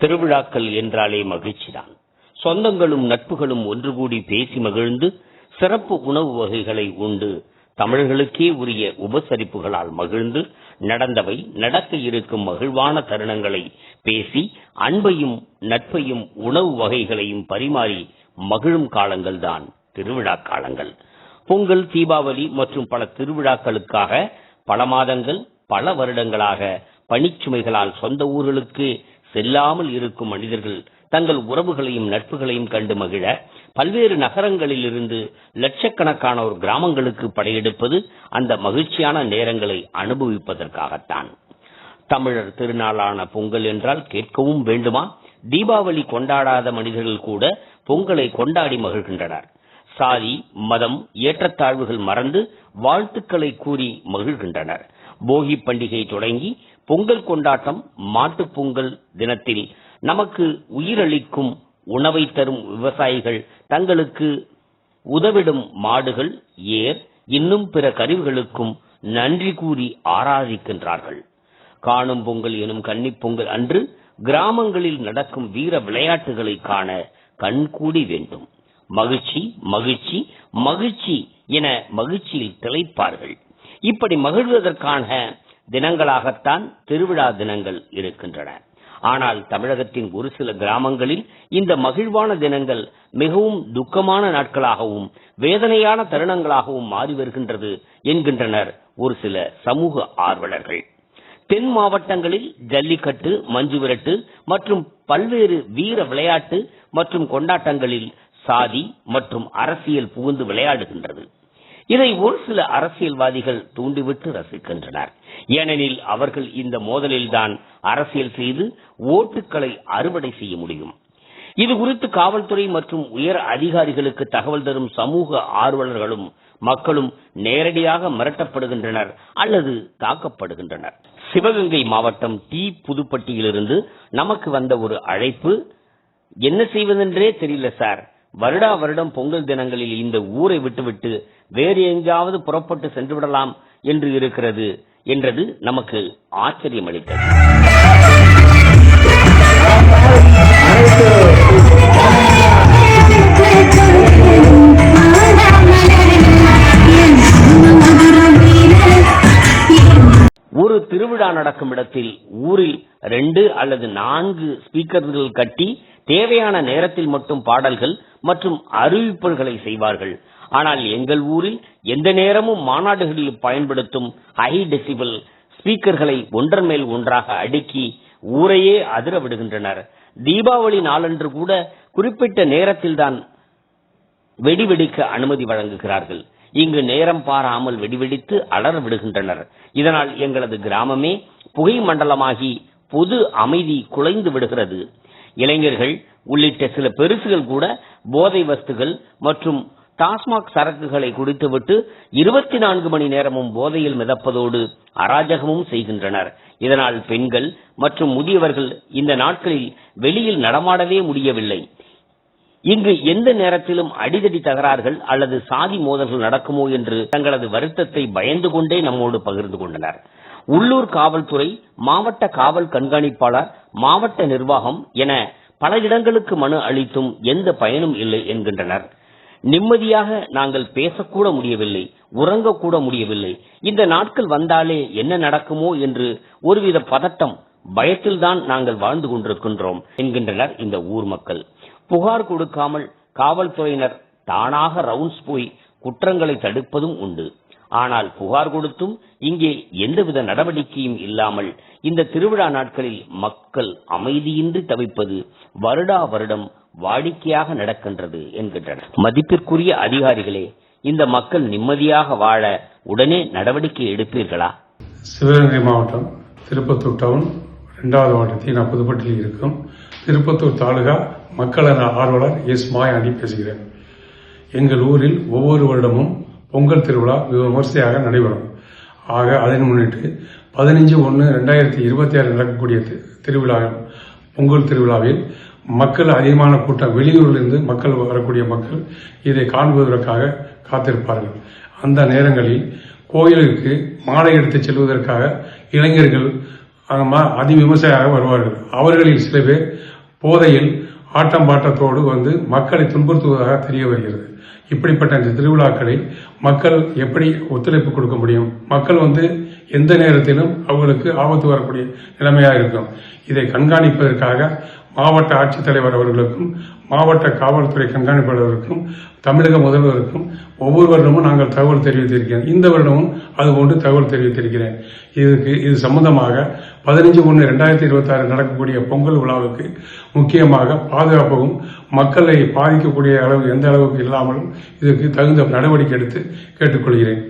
திருவிழாக்கள் என்றாலே மகிழ்ச்சிதான். சொந்தங்களும் நட்புகளும் ஒன்று கூடி பேசி மகிழ்ந்து சிறப்பு உணவு வகைகளை உண்டு. தமிழர்களுக்கே உரிய உபசரிப்புகளால் மகிழ்ந்து நடந்தவை நடக்க இருக்கும் மகிழ்வான தருணங்களை பேசி அன்பையும் நட்பையும் உணவு வகைகளையும் பரிமாறி மகிழும் காலங்கள்தான் திருவிழா காலங்கள். பொங்கல் தீபாவளி மற்றும் பல திருவிழாக்களுக்காக பல மாதங்கள் பல வருடங்களாக பணிச்சுமைகளால் சொந்த ஊர்களுக்கு செல்லாமல் இருக்கும் மனிதர்கள் தங்கள் உறவுகளையும் நட்புகளையும் கண்டு மகிழ பல்வேறு நகரங்களில் இருந்து லட்சக்கணக்கானோர் கிராமங்களுக்கு படையெடுப்பது அந்த மகிழ்ச்சியான நேரங்களை அனுபவிப்பதற்காகத்தான். தமிழர் திருநாளான பொங்கல் என்றால் கேட்கவும் வேண்டுமா? தீபாவளி கொண்டாடாத மனிதர்கள் கூட பொங்கலை கொண்டாடி மகிழ்கின்றனர். சாதி மதம் ஏற்றத்தாழ்வுகள் மறந்து வாழ்த்துக்களை கூறி மகிழ்கின்றனர். போகி பண்டிகை தொடங்கி பொங்கல் கொண்டாட்டம் மாட்டுப் பொங்கல் தினத்தில் நமக்கு உயிரளிக்கும் உணவை தரும் விவசாயிகள் தங்களுக்கு உதவிடும் மாடுகள் ஏர் இன்னும் பிற கருவிகளுக்கும் நன்றி கூறி ஆராதிக்கின்றார்கள். காணும் பொங்கல் எனும் கன்னிப் பொங்கல் அன்று கிராமங்களில் நடக்கும் வீர விளையாட்டுகளை காண கண்கூடி வேண்டும். மகிழ்ச்சி மகிழ்ச்சி மகிழ்ச்சி என மகிழ்ச்சியில் திளைப்பார்கள். இப்படி மகிழ்வதற்கான தினங்களாகத்தான் திருவிழா தினங்கள் இருக்கின்றன. ஆனால் தமிழகத்தின் ஒரு சில கிராமங்களில் இந்த மகிழ்வான தினங்கள் மிகவும் துக்கமான நாட்களாகவும் வேதனையான தருணங்களாகவும் மாறி வருகின்றது என்கின்றனர் ஒரு சில சமூக ஆர்வலர்கள். தென் மாவட்டங்களில் ஜல்லிக்கட்டு மஞ்சு விரட்டு மற்றும் பல்வேறு வீர விளையாட்டு மற்றும் கொண்டாட்டங்களில் சாதி மற்றும் அரசியல் புகுந்து விளையாடுகின்றது. இதை ஒரு சில அரசியல்வாதிகள் தூண்டிவிட்டு ரசிக்கின்றனர். ஏனெனில் அவர்கள் இந்த மோதலில்தான் அரசியல் செய்து ஓட்டுக்களை அறுவடை செய்ய முடியும். இது குறித்து காவல்துறை மற்றும் உயர் அதிகாரிகளுக்கு தகவல் தரும் சமூக ஆர்வலர்களும் மக்களும் நேரடியாக மிரட்டப்படுகின்றனர் அல்லது தாக்கப்படுகின்றனர். சிவகங்கை மாவட்டம் டி. புதுப்பட்டியிலிருந்து நமக்கு வந்த ஒரு அழைப்பு என்ன செய்வதென்றே தெரியல சார். வருடா வருடம் பொங்கல் தினங்களில் இந்த ஊரை விட்டுவிட்டு வேறு எங்காவது புறப்பட்டு சென்று விடலாம் என்று இருக்கிறது என்றது நமக்கு ஆச்சரியம் அளித்தது. ஒரு திருவிழா நடக்கும் இடத்தில் ஊரில் ரெண்டு அல்லது நான்கு ஸ்பீக்கர்கள் கட்டி தேவையான நேரத்தில் மட்டும் பாடல்கள் மற்றும் அறிவிப்புகளை செய்வார்கள். ஆனால் எங்கள் ஊரில் எந்த நேரமும் மாநாடுகளில் பயன்படுத்தும் ஹை டெசிபிள் ஸ்பீக்கர்களை ஒன்றன் மேல் ஒன்றாக அடுக்கி ஊரையே அதிர விடுகின்றனர். தீபாவளி நாளன்று கூட குறிப்பிட்ட நேரத்தில்தான் வெடி வெடிக்க அனுமதி வழங்குகிறார்கள். இங்கு நேரம் பாராமல் வெடிவெடித்து அலற விடுகின்றனர். இதனால் எங்களது கிராமமே புகை மண்டலமாகி பொது அமைதி குலைந்து விடுகிறது. இளைஞர்கள் உள்ளிட்ட சில பெருசுகள் கூட போதை வஸ்துகள் மற்றும் டாஸ்மாக் சரக்குகளை குடித்துவிட்டு இருபத்தி நான்கு மணி நேரமும் போதையில் மிதப்பதோடு அராஜகமும் செய்கின்றனர். இதனால் பெண்கள் மற்றும் முதியவர்கள் இந்த நாட்களில் வெளியில் நடமாடவே முடியவில்லை. இங்கு எந்த நேரத்திலும் அடிதடி தகராறுகள் அல்லது சாதி மோதல்கள் நடக்குமோ என்று தங்களது வருத்தத்தை பயந்து கொண்டே நம்மோடு பகிர்ந்து கொண்டனர். உள்ளூர் காவல்துறை மாவட்ட காவல் கண்காணிப்பாளர் மாவட்ட நிர்வாகம் என பல இடங்களுக்கு மனு அளித்தும் எந்த பயனும் இல்லை என்கின்றனர். நிம்மதியாக நாங்கள் பேசக்கூட முடியவில்லை உறங்கக்கூட முடியவில்லை. இந்த நாட்கள் வந்தாலே என்ன நடக்குமோ என்று ஒருவித பதட்டம் பயத்தில்தான் நாங்கள் வாழ்ந்து கொண்டிருக்கின்றோம் என்கின்றனர் இந்த ஊர் மக்கள். புகார் கொடுக்காமல் காவல்துறையினர் தானாக ரவுண்ட்ஸ் போய் குற்றங்களை தடுப்பதும் உண்டு. ஆனால் புகார் கொடுத்தும் இங்கே எந்தவித நடவடிக்கையும் இல்லாமல் இந்த திருவிழா நாட்களில் மக்கள் அமைதியின்றி தவிப்பது வருடா வருடம் வாடிக்கையாக நடக்கின்றது என்கின்றனர். மதிப்பிற்குரிய அதிகாரிகளே இந்த மக்கள் நிம்மதியாக வாழ உடனே நடவடிக்கை எடுப்பீர்களா? சிவகங்கை மாவட்டம் திருப்பத்தூர் டவுன் ரெண்டாவது மாவட்டத்தில் நான் புதுப்பட்டியில் இருக்கும் திருப்பத்தூர் தாலுகா மக்கள் ஆர்வலர் எஸ் மாயாண்டி பேசுகிறேன் எங்கள் ஊரில் ஒவ்வொரு வருடமும் பொங்கல் திருவிழா விமர்சையாக நடைபெறும். ஆக அதை முன்னிட்டு பதினஞ்சு ஒன்று ரெண்டாயிரத்தி இருபத்தி ஆறு நடக்கக்கூடிய திருவிழா பொங்கல் திருவிழாவில் மக்கள் அதிகமான கூட்டம் வெளியூரிலிருந்து மக்கள் வரக்கூடிய மக்கள் இதை காண்பதற்காக காத்திருப்பார்கள். அந்த நேரங்களில் கோயிலுக்கு மாலை எடுத்துச் செல்வதற்காக இளைஞர்கள் அதி விமர்சையாக வருவார்கள். அவர்களில் சில பேர் போதையில் ஆட்டம் பாட்டத்தோடு வந்து மக்களை துன்புறுத்துவதாக தெரிய வருகிறது. இப்படிப்பட்ட இந்த திருவிழாக்களை மக்கள் எப்படி ஒத்துழைப்பு கொடுக்க முடியும்? மக்கள் வந்து எந்த நேரத்திலும் அவர்களுக்கு ஆபத்து வரக்கூடிய நிலைமையாக இருக்கும். இதை கண்காணிப்பதற்காக மாவட்ட ஆட்சித்தலைவர் அவர்களுக்கும் மாவட்ட காவல்துறை கண்காணிப்பாளருக்கும் தமிழக முதல்வருக்கும் ஒவ்வொரு வருடமும் நாங்கள் தகவல் தெரிவித்திருக்கிறேன். இந்த வருடமும் அதுபோன்று தகவல் தெரிவித்திருக்கிறேன். இதுக்கு இது சம்பந்தமாக பதினஞ்சு ஒன்று ரெண்டாயிரத்தி இருபத்தி ஆறு நடக்கக்கூடிய பொங்கல் விழாவுக்கு முக்கியமாக பாதுகாப்பும் மக்களை பாதிக்கக்கூடிய அளவு எந்த அளவுக்கு இல்லாமலும் இதுக்கு தகுந்த நடவடிக்கை எடுத்து கேட்டுக்கொள்கிறேன்.